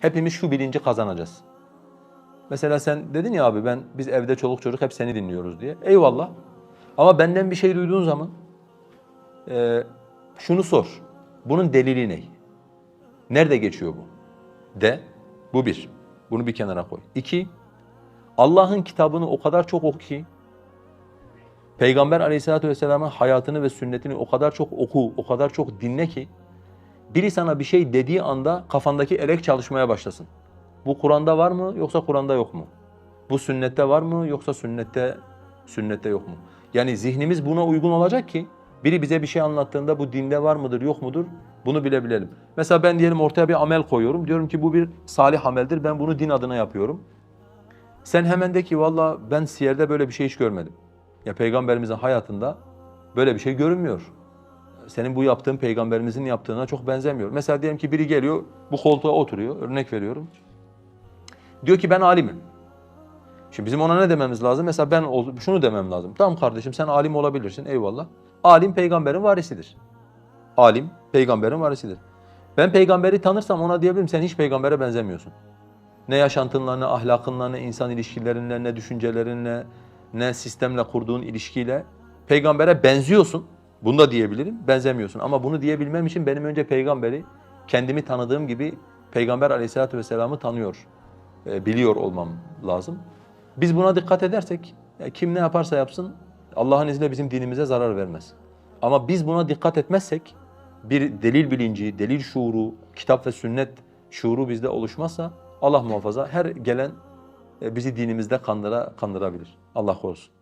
Hepimiz şu bilinci kazanacağız. Mesela sen dedin ya abi ben biz evde çoluk çocuk hep seni dinliyoruz diye. Eyvallah. Ama benden bir şey duyduğun zaman e, şunu sor. Bunun delili ne? Nerede geçiyor bu? De. Bu bir. Bunu bir kenara koy. İki. Allah'ın kitabını o kadar çok oku ki Peygamber aleyhissalatü vesselamın hayatını ve sünnetini o kadar çok oku, o kadar çok dinle ki biri sana bir şey dediği anda kafandaki elek çalışmaya başlasın. Bu Kur'an'da var mı yoksa Kur'an'da yok mu? Bu sünnette var mı yoksa sünnette sünnette yok mu? Yani zihnimiz buna uygun olacak ki biri bize bir şey anlattığında bu dinde var mıdır yok mudur bunu bilebilelim. Mesela ben diyelim ortaya bir amel koyuyorum. Diyorum ki bu bir salih ameldir. Ben bunu din adına yapıyorum. Sen hemen de ki valla ben siyerde böyle bir şey hiç görmedim. Ya peygamberimizin hayatında böyle bir şey görünmüyor. Senin bu yaptığın peygamberimizin yaptığına çok benzemiyor. Mesela diyelim ki biri geliyor bu koltuğa oturuyor. Örnek veriyorum. Diyor ki ben alimim. Şimdi bizim ona ne dememiz lazım? Mesela ben şunu demem lazım. Tamam kardeşim sen alim olabilirsin eyvallah. Alim peygamberin varisidir. Alim peygamberin varisidir. Ben peygamberi tanırsam ona diyebilirim sen hiç peygambere benzemiyorsun. Ne yaşantınla, ne ahlakınla, ne insan ilişkilerinle, ne düşüncelerinle, ne sistemle kurduğun ilişkiyle peygambere benziyorsun. Bunu da diyebilirim, benzemiyorsun. Ama bunu diyebilmem için benim önce peygamberi kendimi tanıdığım gibi peygamber aleyhissalatü vesselam'ı tanıyor, e, biliyor olmam lazım. Biz buna dikkat edersek e, kim ne yaparsa yapsın Allah'ın izniyle bizim dinimize zarar vermez. Ama biz buna dikkat etmezsek bir delil bilinci, delil şuuru, kitap ve sünnet şuuru bizde oluşmazsa Allah muhafaza her gelen e, bizi dinimizde kandıra, kandırabilir. Allah korusun.